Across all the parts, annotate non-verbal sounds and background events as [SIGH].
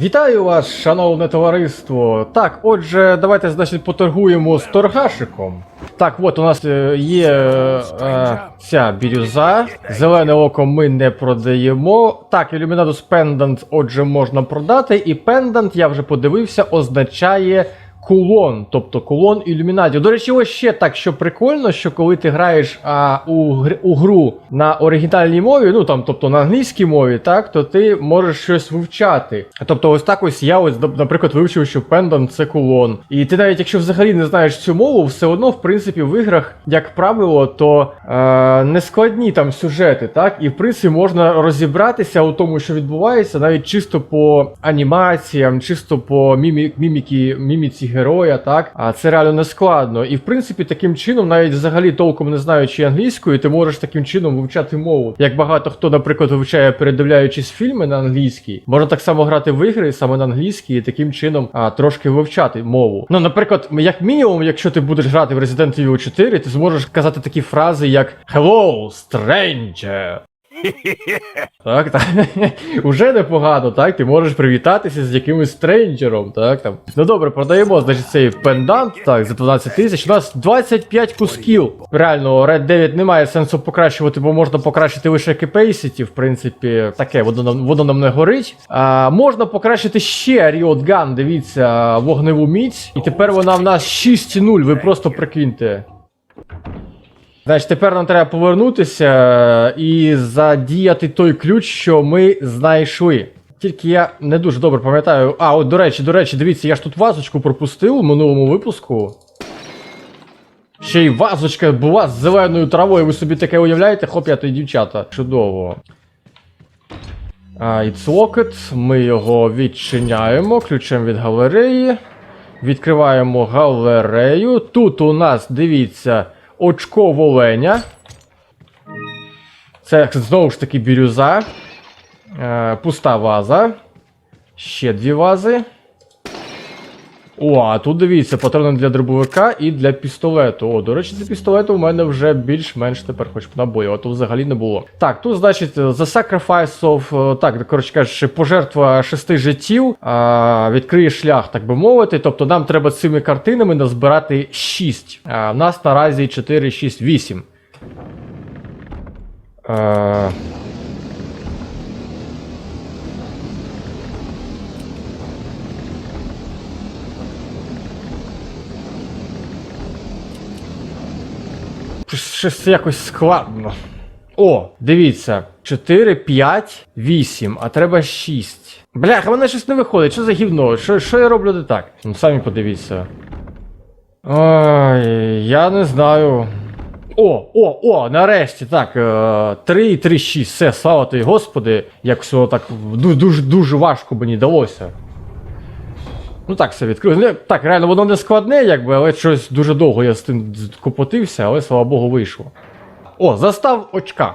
Вітаю вас, шановне товариство. Так, отже, давайте, значить, поторгуємо з торгашиком. Так, от у нас е, є е, ця бірюза. Зелене око ми не продаємо. Так, Illuminatus Pendant, отже, можна продати. І Pendant, я вже подивився, означає. Кулон, тобто кулон ілюмінатів. До речі, ось ще так, що прикольно, що коли ти граєш а, у, у гру на оригінальній мові, ну там, тобто на англійській мові, так, то ти можеш щось вивчати. Тобто, ось так ось я ось, наприклад, вивчив, що пендан це кулон. І ти навіть якщо взагалі не знаєш цю мову, все одно, в принципі, в іграх, як правило, то е, не складні там сюжети, так, і в принципі можна розібратися у тому, що відбувається, навіть чисто по анімаціям, чисто по мімі, міміки, міміці героя, так. А це реально не складно. І в принципі, таким чином, навіть взагалі толком не знаючи англійської, ти можеш таким чином вивчати мову. Як багато хто, наприклад, вивчає, передивляючись фільми на англійській, можна так само грати в ігри саме на англійській, і таким чином а, трошки вивчати мову. Ну, наприклад, як мінімум, якщо ти будеш грати в Resident Evil 4, ти зможеш казати такі фрази, як Hello, stranger! [LAUGHS] Так, так. [LAUGHS] Уже непогано, так? Ти можеш привітатися з якимось стренджером, так там. Ну добре, продаємо, значить, цей пендант, так, за 12 тисяч. У нас 25 кусків. Реально, Red 9 немає сенсу покращувати, бо можна покращити лише capacity, в принципі, таке, воно нам, воно нам не горить. А, можна покращити ще Riot дивіться, вогневу міць. І тепер вона в нас 6-0, ви просто прикиньте. Значить, тепер нам треба повернутися і задіяти той ключ, що ми знайшли. Тільки я не дуже добре пам'ятаю. А, от до речі, до речі, дивіться, я ж тут вазочку пропустив у минулому випуску. Ще й вазочка була з зеленою травою, ви собі таке уявляєте, хлоп'ята і дівчата. Чудово. А, It's locked. Ми його відчиняємо ключем від галереї. Відкриваємо галерею. Тут у нас, дивіться, очко воленя. Це знову ж таки бірюза. Е, пуста ваза. Ще дві вази. О, а тут дивіться, патрони для дробовика і для пістолету. О, до речі, для пістолету у мене вже більш-менш тепер хоч набої, а то взагалі не було. Так, тут, значить, The Sacrifice of, е, так, коротше кажучи, пожертва шести життів а, відкриє шлях, так би мовити. Тобто нам треба цими картинами назбирати 6. А, в нас наразі 4, 6, 8. Е, Щось якось складно. О, дивіться. 4, 5, 8, а треба 6. Бляха, мене щось не виходить. Що за гівно? Що, що я роблю не так? Ну самі подивіться. Ой, я не знаю. О, о, о, нарешті, так. Е, 3, 3, 6. Все, слава тобі, господи, як все так дуже дуже важко мені далося. Ну так, все відкрив. Ну, так, реально, воно не складне, якби, але щось дуже довго я з тим копотився, але слава Богу, вийшло. О, застав очка.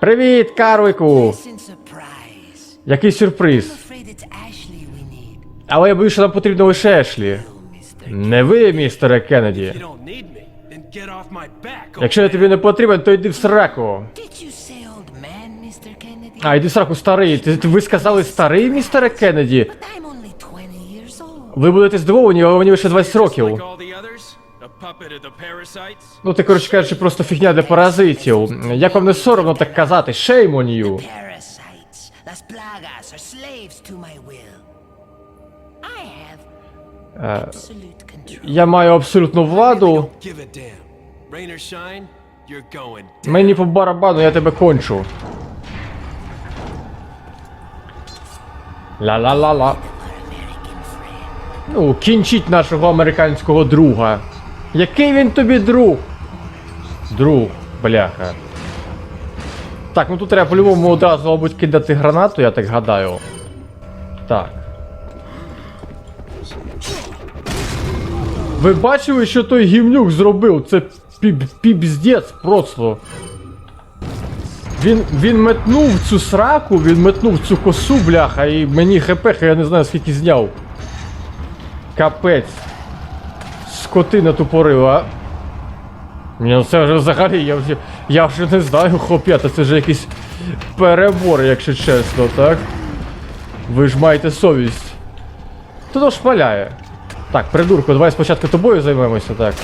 Привіт, Карлику! Який сюрприз. Але я боюсь, що нам потрібно лише Ешлі. Не ви, містере Кеннеді. Якщо я тобі не потрібен, то йди в сраку. А, йди в сраку, старий. Ти- ви сказали старий, містере Кеннеді? Ви будете здивовані, але мені лише 20 років. Ну ти, коротше кажучи, просто фігня для паразитів. Як вам не соромно так казати? Shame on you. Control. Я маю абсолютну владу. Мені по барабану, я тебе кончу. Ла-ла-ла-ла. Ну, кінчіть нашого американського друга. Який він тобі друг? Друг, бляха. Так, ну тут треба по-любому одразу, мабуть, кидати гранату, я так гадаю. Так. Ви бачили, що той гівнюк зробив? Це піп, піпздець просто. Він, він метнув цю сраку, він метнув цю косу, бляха, і мені хп, я не знаю скільки зняв. Капець. Скотина тупорила. Ні, ну це вже взагалі, я вже, я вже не знаю, хлоп'ята, це вже якийсь перебор, якщо чесно, так? Ви ж маєте совість. То ж шмаляє. Так, придурку, давай спочатку тобою займемося, так.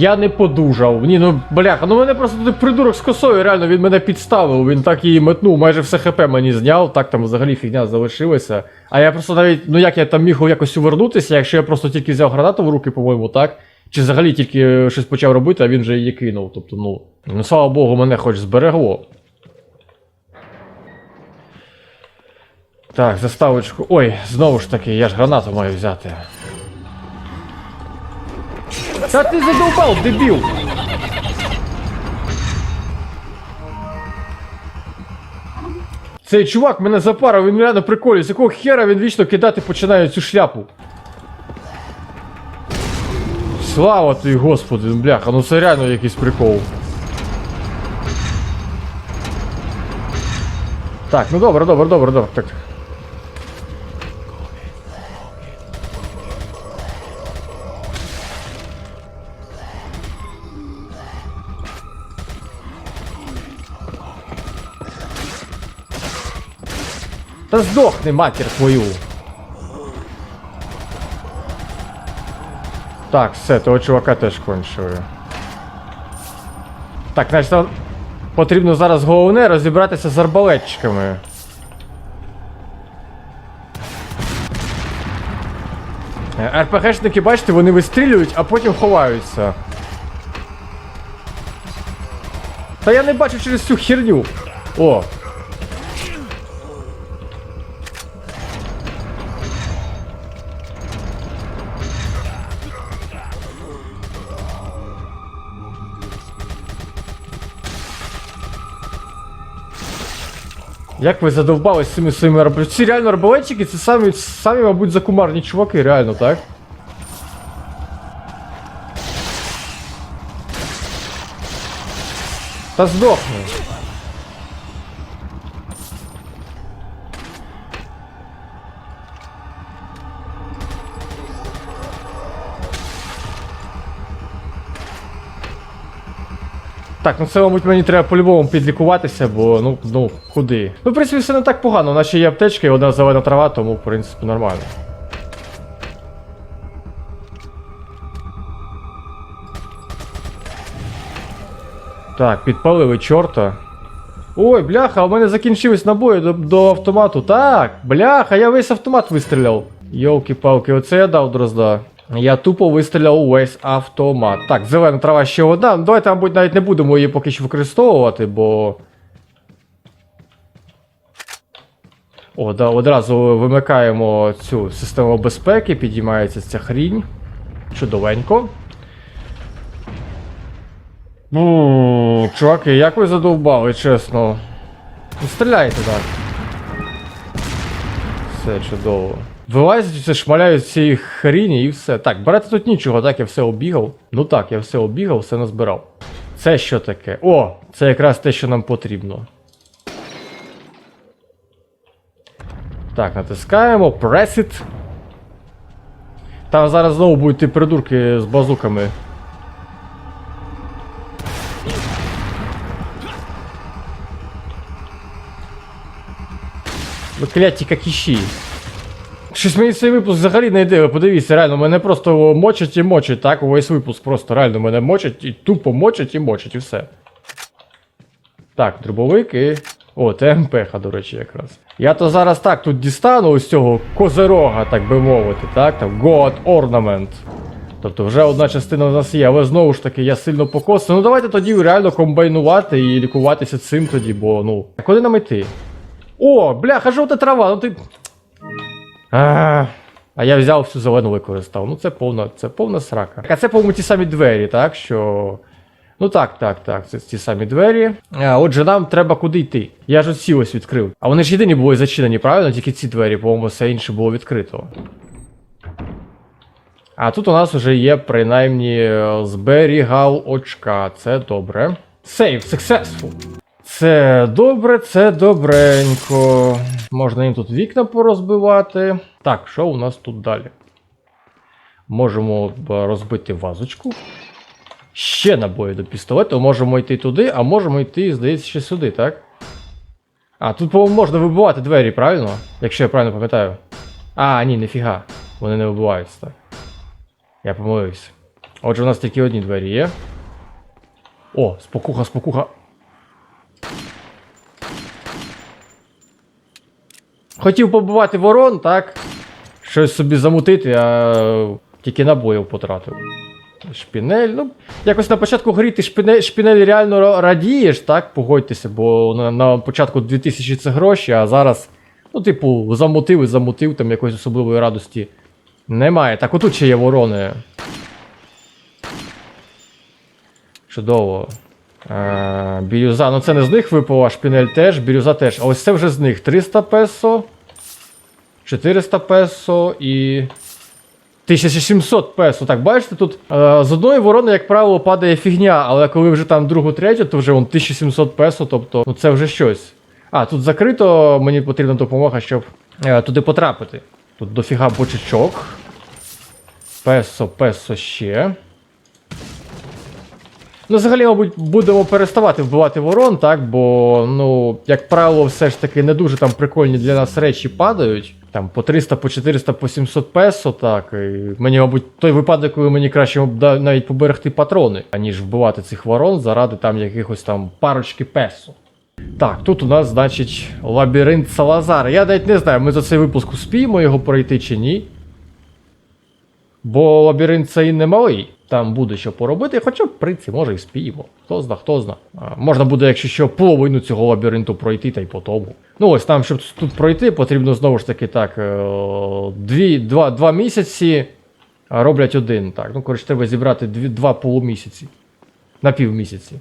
Я не подужав. Ні, ну бляха, ну мене просто той придурок з косою, реально він мене підставив. Він так її метнув, майже все хп мені зняв, так там взагалі фігня залишилася. А я просто навіть, ну як я там міг якось увернутися, якщо я просто тільки взяв гранату в руки, по-моєму, так? Чи взагалі тільки щось почав робити, а він вже її кинув. Тобто, ну. Ну, слава Богу, мене хоч зберегло. Так, заставочку. Ой, знову ж таки, я ж гранату маю взяти. Та ти задовбав, дебіл! Цей чувак мене запарив, він реально приколює. З якого хера він вічно кидати починає цю шляпу? Слава тобі, господи, бляха, ну це реально якийсь прикол. Так, ну добре, добре, добре, добре. Так. Та здохни, матір твою. Так, все, того чувака теж кончили. Так, значить, нам потрібно зараз головне розібратися з арбалетчиками. Е, РПГшники, бачите, вони вистрілюють, а потім ховаються. Та я не бачу через цю херню. О, Як ви задовбались цими своїми арбалетчиками? Ці реально арбалетчики, це самі, самі, мабуть, закумарні чуваки, реально, так? Та здохни. Так, ну це, мабуть, мені треба по-любому підлікуватися, бо ну, ну, куди? Ну, в принципі, все не так погано. У нас ще є аптечка і одна зелена трава, тому, в принципі, нормально. Так, підпалили чорта. Ой, бляха, у мене закінчились набої до, до автомату. Так, бляха, я весь автомат вистріляв. Йолки-палки, оце я дав дрозда. Я тупо вистріляв увесь автомат. Так, зелена трава ще одна. Ну, Давайте, мабуть, навіть не будемо її поки що використовувати, бо. О, да, одразу вимикаємо цю систему безпеки, підіймається ця хрінь. Чудовенько. Ну, чуваки, як ви задовбали, чесно. Стріляйте так. Все чудово. Вилазять, все шмаляють цієї хріні і все. Так, берете тут нічого, так, я все обігав. Ну так, я все обігав, все назбирав. Це що таке? О, це якраз те, що нам потрібно. Так, натискаємо, press it. Там зараз знову будуть ті придурки з базуками. Ви кляті какіші. Щось мені цей випуск взагалі не йде, подивіться, реально, мене просто мочать і мочать, так? Увесь випуск просто реально мене мочать і тупо мочать і мочать, і все. Так, дробовик і. О, ТМПХ, до речі, якраз. Я то зараз так тут дістану ось цього козирога, так би мовити, так? Там God Ornament. Тобто вже одна частина у нас є, але знову ж таки я сильно покосив. Ну давайте тоді реально комбайнувати і лікуватися цим тоді, бо ну. А куди нам йти? О, бляха, жовта трава, ну ти. А, а я взяв всю зелену використав. Ну це повна, це повна срака. А це, по-моєму, ті самі двері, так? Що. Ну так, так, так, це ті самі двері. А, отже, нам треба куди йти. Я ж ці ось відкрив. А вони ж єдині були зачинені, правильно? Тільки ці двері, по-моєму, все інше було відкрито. А тут у нас вже є принаймні зберігал очка. Це добре. Save, successful. Це добре, це добренько. Можна їм тут вікна порозбивати. Так, що у нас тут далі? Можемо розбити вазочку. Ще набої до пістолету. Можемо йти туди, а можемо йти, здається, ще сюди, так? А, тут, по-моєму, можна вибивати двері, правильно? Якщо я правильно пам'ятаю. А, ні, ніфіга. Вони не вибиваються, так. Я помилився. Отже, у нас тільки одні двері є. О, спокуха, спокуха. Хотів побивати ворон, так? Щось собі замутити, а тільки набоїв потратив. Шпінель. Ну, якось на початку гри ти шпінель, шпінель реально радієш, так? Погодьтеся, бо на, на початку 2000 це гроші, а зараз, ну, типу, замутив і замутив, там якоїсь особливої радості немає. Так, отут ще є ворони. Чудово. Е, бірюза, ну це не з них випала, шпінель теж, бірюза теж. А ось це вже з них 300 песо, 400 песо і 1700 песо. Так, бачите, тут е, з одної ворони, як правило, падає фігня, але коли вже там другу, третю, то вже вон 1700 песо, тобто ну це вже щось. А, тут закрито, мені потрібна допомога, щоб е, туди потрапити. Тут дофіга бочечок. Песо, песо ще. Ну, взагалі, мабуть, будемо переставати вбивати ворон, так? Бо, ну, як правило, все ж таки не дуже там прикольні для нас речі падають. Там по 300, по 400, по 700 песо, так. І мені, мабуть, той випадок, коли мені краще навіть поберегти патрони, аніж вбивати цих ворон заради там якихось там парочки песо. Так, тут у нас, значить, лабіринт Салазара. Я навіть не знаю, ми за цей випуск успіємо його пройти чи ні. Бо лабіринт цей не малий. Там буде що поробити, хоча, в принципі, може і спіємо. Хто зна, хто зна. А, можна буде, якщо що, половину цього лабіринту пройти, та й по тому. Ну ось там, щоб тут пройти, потрібно знову ж таки так. е, Дві, два, два місяці роблять один. Так, ну коротше, треба зібрати дві, два полумісяці. На півмісяці.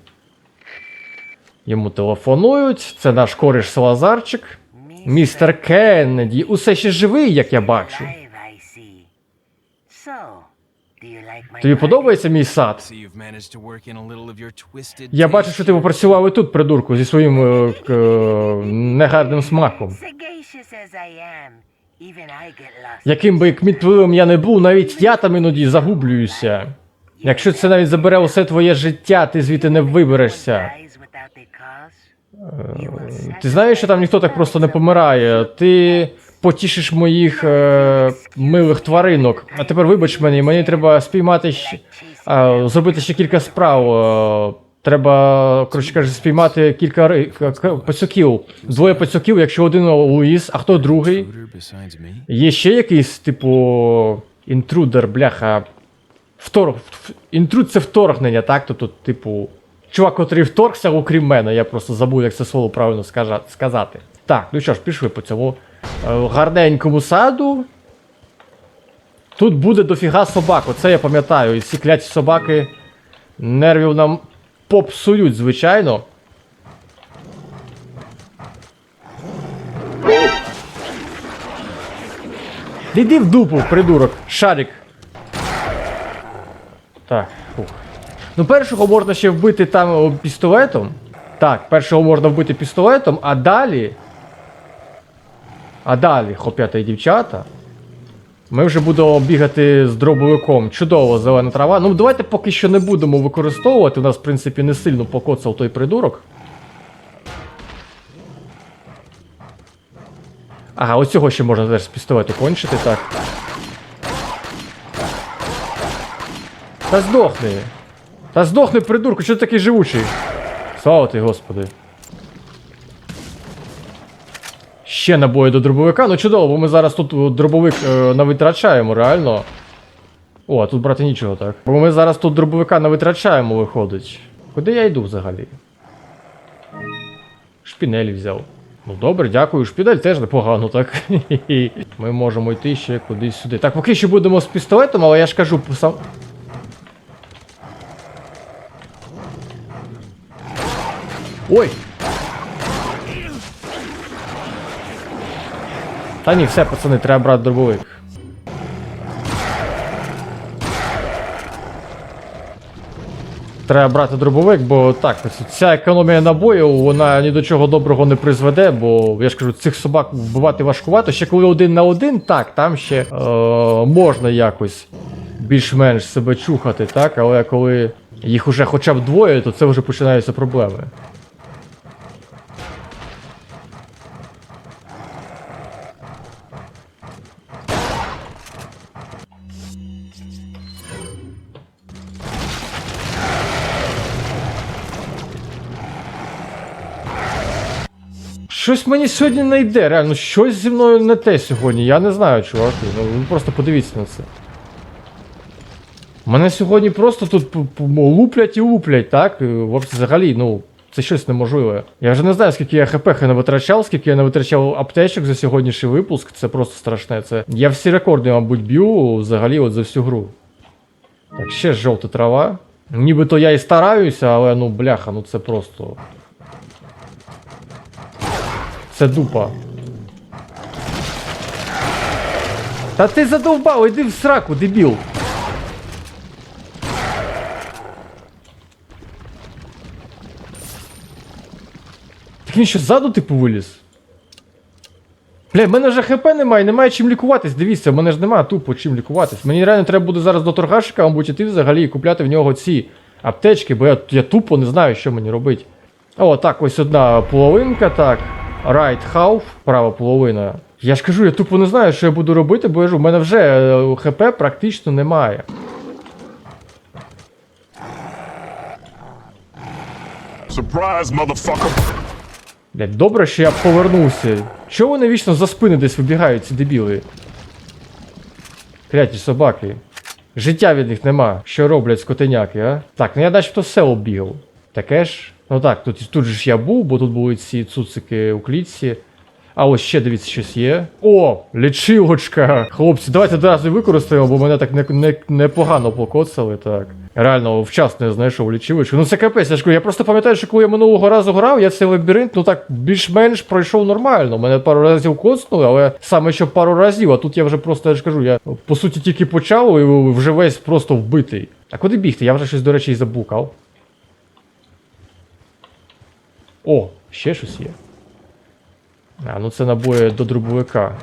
Йому телефонують. Це наш кореш Салазарчик. Містер Кеннеді. Усе ще живий, як я бачу. Тобі подобається мій сад? Я бачу, що ти попрацював і тут, придурку, зі своїм е, е, негарним смаком. Яким би кмітливим я не був, навіть я там іноді загублююся. Якщо це навіть забере усе твоє життя, ти звідти не виберешся. Will Ти знаєш, що там ніхто так просто не помирає. Ти потішиш моїх е, милих тваринок. А тепер вибач мені, мені треба спіймати ще, а, зробити ще кілька справ. Е, треба, коротше кажучи, спіймати кілька ри- к- к- пацюків. Двоє пацюків, якщо один Луїс, а хто другий? Є ще якийсь, типу, інтрудер, бляха. Втор... Інтруд це вторгнення, так? Тобто, типу, чувак, котрий вторгся, окрім мене. Я просто забув, як це слово правильно сказати. Так, ну що ж, пішли по цьому е, гарненькому саду. Тут буде дофіга собак, оце я пам'ятаю. І ці кляті собаки нервів нам попсують, звичайно. Іди в дупу, придурок, шарик. Так, фух. Ну, першого можна ще вбити там пістолетом. Так, першого можна вбити пістолетом, а далі. А далі, хлоп'ята і дівчата. Ми вже будемо бігати з дробовиком. Чудово, зелена трава. Ну, давайте поки що не будемо використовувати. У нас, в принципі, не сильно покоцав той придурок. Ага, ось цього ще можна теж з пістолету кончити, так. Та здохни. Та здохни, придурку, що ти такий живучий? Слава ти, господи. Ще набої до дробовика. Ну чудово, бо ми зараз тут дробовик е, навитрачаємо, реально. О, а тут брати нічого, так. Бо ми зараз тут дробовика навитрачаємо, виходить. Куди я йду взагалі? Шпінель взяв. Ну добре, дякую. Шпінель теж непогано, так. [LAUGHS] Ми можемо йти ще кудись сюди. Так, поки що будемо з пістолетом, але я ж кажу, сам. Ой! Та ні, все, пацани, треба брати дробовик. Треба брати дробовик, бо так, ця економія набоїв, вона ні до чого доброго не призведе, бо я ж кажу, цих собак вбивати важкувато. Ще коли один на один, так, там ще е, можна якось більш-менш себе чухати, так, але коли їх уже хоча б двоє, то це вже починаються проблеми. Щось мені сьогодні не йде, реально, щось зі мною не те сьогодні. Я не знаю, чуваки. Ну просто подивіться на це. Мене сьогодні просто тут луплять і луплять, так? Е, взагалі, ну, це щось неможливе. Я вже не знаю, скільки я хп не витрачав, скільки я не витрачав аптечок за сьогоднішній випуск. Це просто страшне. Це. Я всі рекорди, мабуть, б'ю взагалі от за всю гру. Так, ще жовта трава. Нібито я і стараюся, але ну бляха, ну це просто. Це дупа. Та ти задовбав, іди в сраку, дебіл. Так він що ззаду типу виліз? Бля, в мене вже хп немає, немає чим лікуватись. Дивіться, в мене ж немає тупо чим лікуватись. Мені реально треба буде зараз до торгашика, мабуть, іти взагалі і купляти в нього ці аптечки, бо я, я тупо не знаю, що мені робити. О, так, ось одна половинка, так. Right half, права половина. Я ж кажу, я тупо не знаю, що я буду робити, бо я ж у мене вже е, хп практично немає. Surprise, motherfucker. Блять, добре, що я повернувся. Чого вони вічно за спини десь вибігають, ці дебіли? Кляті собаки. Життя від них нема. Що роблять скотиняки, а? Так, ну я начебто село бігав. Таке ж. Ну так, тут, тут же ж я був, бо тут були ці цуцики у клітці. А ось ще дивіться, щось є. О, лічилочка! Хлопці, давайте одразу використаємо, бо мене так непогано не, непогано покоцали, так. Реально, вчасно я знайшов лічилочку. Ну це капець, я ж кажу, я просто пам'ятаю, що коли я минулого разу грав, я цей лабіринт, ну так більш-менш пройшов нормально. Мене пару разів коцнули, але саме що пару разів, а тут я вже просто, я ж кажу, я по суті тільки почав і вже весь просто вбитий. А куди бігти? Я вже щось, до речі, і заблукав. О, ще щось є. А, ну це набої до дробовика.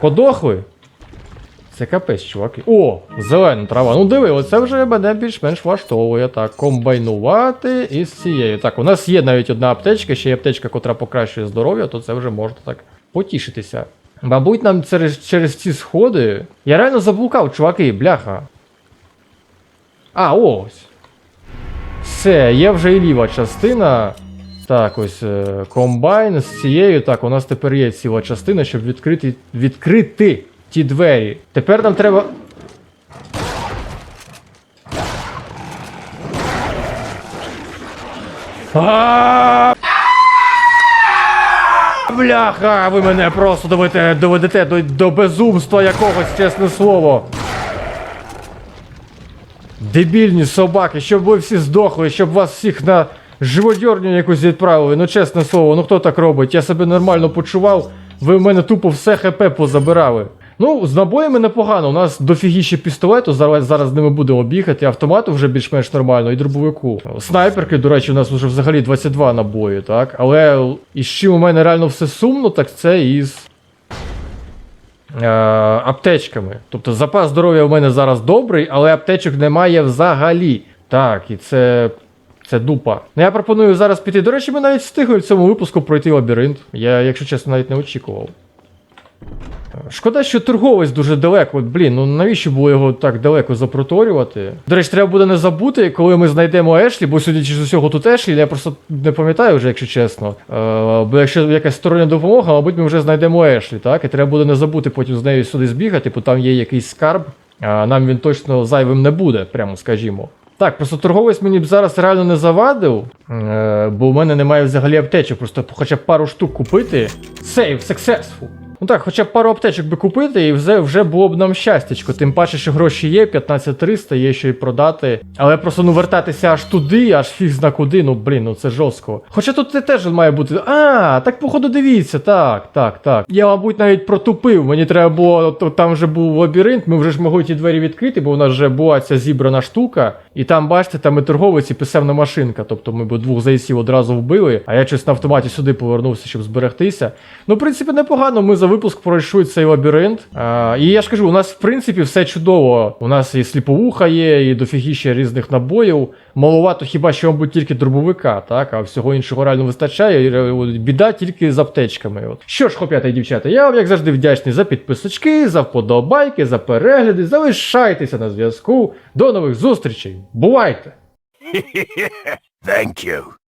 Подохли? Це капець, чуваки. О, зелена трава. Ну диви, оце вже мене більш-менш влаштовує. Так, комбайнувати із цією. Так, у нас є навіть одна аптечка, ще є аптечка, котра покращує здоров'я, то це вже можна так потішитися. Мабуть, нам через, через ці сходи. Я реально заблукав, чуваки, бляха. А, ось. Все, є вже і ліва частина. Так, ось е, комбайн з цією. Так, у нас тепер є ціла частина, щоб відкрити, відкрити ті двері. Тепер нам треба. Бляха, ви мене просто доведете, доведете до, до безумства якогось, чесне слово. Дебільні собаки, щоб ви всі здохли, щоб вас всіх на живодьорню якусь відправили. Ну чесне слово, ну хто так робить? Я себе нормально почував, ви в мене тупо все хп позабирали. Ну, з набоями непогано. У нас дофігіще пістолету, зараз, зараз ними будемо бігати, автомату вже більш-менш нормально, і дробовику. Снайперки, до речі, у нас вже взагалі 22 набої, так? Але із чим у мене реально все сумно, так це із аптечками. Тобто запас здоров'я у мене зараз добрий, але аптечок немає взагалі. Так, і це. Це дупа. Ну я пропоную зараз піти. До речі, ми навіть встигли в цьому випуску пройти лабіринт. Я, якщо чесно, навіть не очікував. Шкода, що торговець дуже далеко. От, блін, ну навіщо було його так далеко запроторювати? До речі, треба буде не забути, коли ми знайдемо Ешлі, бо судячи з усього тут Ешлі, я просто не пам'ятаю вже, якщо чесно. Е, бо якщо якась стороння допомога, мабуть, ми вже знайдемо Ешлі, так? І треба буде не забути потім з нею сюди збігати, бо там є якийсь скарб, а нам він точно зайвим не буде, прямо скажімо. Так, просто торговець мені б зараз реально не завадив, е, бо у мене немає взагалі аптечок, просто хоча б пару штук купити. Save successful. Ну так, хоча б пару аптечок би купити, і вже, вже було б нам щастячко. Тим паче, що гроші є, 15300, є що й продати. Але просто ну вертатися аж туди, аж фіг зна куди, ну блін, ну це жорстко. Хоча тут це теж має бути. А, так походу дивіться, так, так, так. Я, мабуть, навіть протупив. Мені треба було, то там вже був лабіринт, ми вже ж могли ті двері відкрити, бо у нас вже була ця зібрана штука. І там, бачите, там і торговець, і писемна машинка. Тобто ми б двох зайців одразу вбили, а я щось на автоматі сюди повернувся, щоб зберегтися. Ну, в принципі, непогано. Ми випуск пройшли цей лабіринт. А, і я ж кажу, у нас в принципі все чудово. У нас і сліповуха є, і дофігіще різних набоїв. Маловато хіба що, мабуть, тільки дробовика, так, а всього іншого реально вистачає. Е, Біда тільки з аптечками. От. Що ж, хлоп'ята і дівчата, я вам як завжди вдячний за підписочки, за вподобайки, за перегляди. Залишайтеся на зв'язку. До нових зустрічей. Бувайте! [LAUGHS] Thank you.